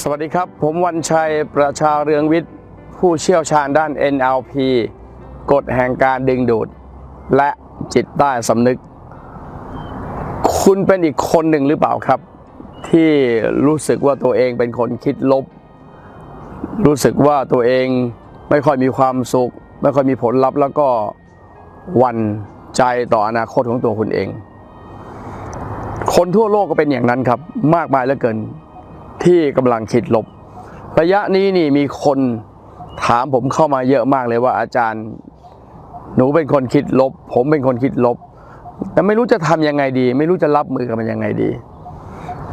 สวัสดีครับ ผมวันชัยประชาเรืองวิทย์ ผู้เชี่ยวชาญด้าน NLP กฎแห่งการดึงดูด และจิตใต้สำนึก คุณเป็นอีกคนหนึ่งหรือเปล่าครับ ที่รู้สึกว่าตัวเองเป็นคนคิดลบ รู้สึกว่าตัวเองไม่ค่อยมีความสุข ไม่ค่อยมีผลลัพธ์แล้วก็วันใจต่ออนาคตของตัวคุณเอง คนทั่วโลกก็เป็นอย่างนั้นครับ มากมายเหลือเกิน ที่กำลังคิดลบ ระยะนี้นี่มีคนถามผมเข้ามาเยอะมากเลยว่าอาจารย์ หนูเป็นคนคิดลบ ผมเป็นคนคิดลบ แต่ไม่รู้จะทำยังไงดี ไม่รู้จะรับมือกับมันยังไงดี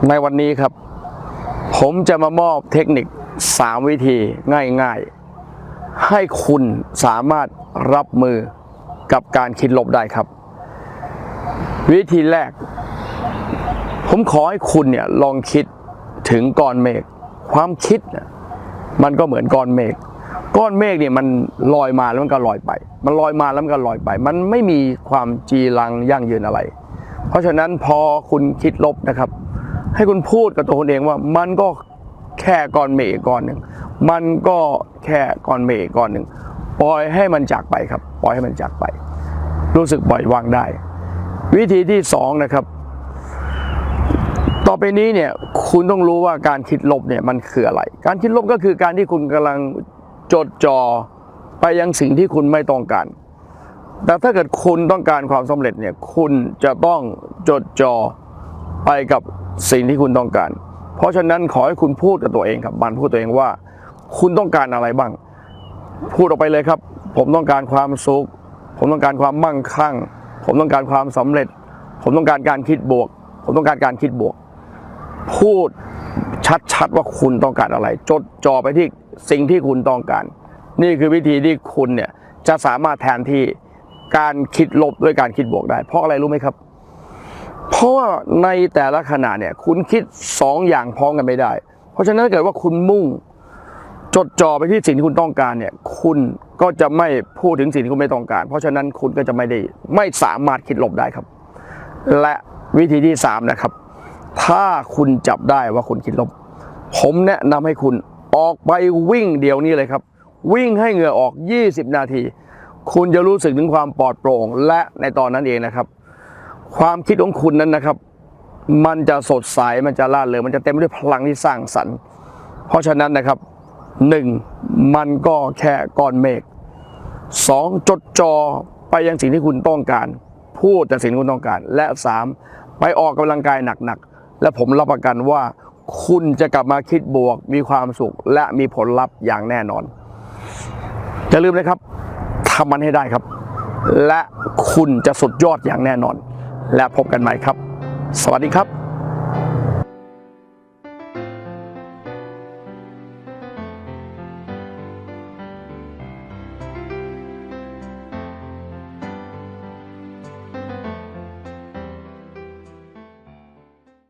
ในวันนี้ครับ ผมจะมามอบเทคนิค 3 วิธีง่ายๆ ให้คุณสามารถรับมือกับการคิดลบได้ครับ วิธีแรก ผมขอให้คุณเนี่ยลองคิด ถึงก้อนเมฆความคิดน่ะมันก็เหมือนก้อนเมฆก้อนเมฆเนี่ยมันลอยมาแล้วมันก็ลอยไป มันลอยมาแล้วมันก็ลอยไป มันไม่มีความจีรังยั่งยืนอะไร เพราะฉะนั้นพอคุณคิดลบนะครับ ให้คุณพูดกับตัวคุณเองว่ามันก็แค่ก้อนเมฆก้อนหนึ่งมันก็แค่ก้อนเมฆก้อนหนึ่งปล่อยให้มันจากไปครับ ปล่อยให้มันจากไป รู้สึกปล่อยวางได้ วิธีที่สองนะครับ ต่อไปนี้เนี่ยคุณต้องรู้ว่าการคิดลบเนี่ยมันคืออะไร การคิดลบก็คือการที่คุณกำลังจดจ่อไปยังสิ่งที่คุณไม่ต้องการ แต่ถ้าเกิดคุณต้องการความสำเร็จเนี่ยคุณจะต้องจดจ่อไปกับสิ่งที่คุณต้องการ เพราะฉะนั้นขอให้คุณพูดกับตัวเองครับบันพูดตัวเองว่า คุณต้องการอะไรบ้าง พูดออกไปเลยครับ ผมต้องการความสุข ผมต้องการความมั่งคั่ง ผมต้องการความสำเร็จ ผมต้องการการคิดบวก ผมต้องการการคิดบวก พูดชัดๆว่าคุณต้องการอะไร จดจ่อไปที่สิ่งที่คุณต้องการ นี่คือวิธีที่คุณเนี่ยจะสามารถแทนที่การคิดลบด้วยการคิดบวกได้ เพราะอะไรรู้ไหมครับ เพราะว่าในแต่ละขณะเนี่ยคุณคิดสองอย่างพร้อมกันไม่ได้ เพราะฉะนั้นถ้าเกิดว่าคุณมุ่งจดจ่อไปที่สิ่งที่คุณต้องการเนี่ยคุณก็จะไม่พูดถึงสิ่งที่คุณไม่ต้องการ เพราะฉะนั้นคุณก็จะไม่ได้ไม่สามารถคิดลบได้ครับ และวิธีที่สามนะครับ ถ้าคุณจับได้ว่าคุณคิดลบผมแนะนำให้คุณออกไปวิ่งเดี๋ยวนี้เลยครับ วิ่งให้เหงื่อออก 20 นาที คุณจะรู้สึกถึงความปลอดโปร่ง และในตอนนั้นเองนะครับ ความคิดของคุณนั้นนะครับ มันจะสดใสมันจะล่าเริงมันจะเต็มไปด้วยพลังที่สร้างสรรค์ เพราะฉะนั้นนะครับหนึ่งมันก็แค่ก้อนเมฆสองจดจ่อไปยังสิ่งที่คุณต้องการ พูดแต่สิ่งที่คุณต้องการ และสามไปออกกำลังกายหนักๆ และผมรับประกันว่าคุณจะกลับมาคิดบวก มีความสุข และมีผลลัพธ์อย่างแน่นอน อย่าลืมนะครับทำมันให้ได้ครับ และคุณจะสุดยอดอย่างแน่นอน และพบกันใหม่ครับ สวัสดีครับ